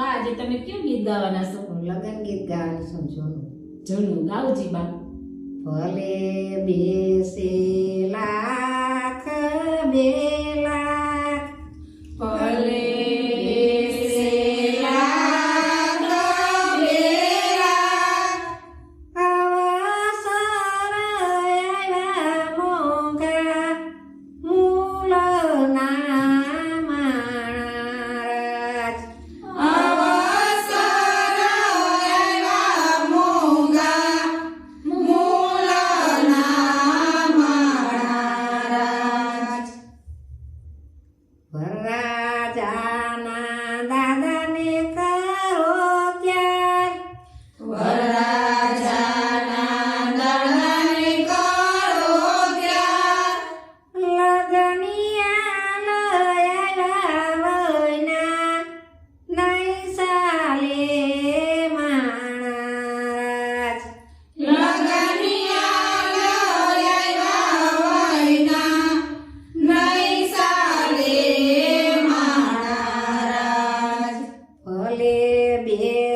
બા આજે તમે કયું ગીત ગાવાના છો? લગન ગીત ગાવાનું છું જૂનું. જૂનું ગાવજી બા. ભલે બેસે લાખ બે behave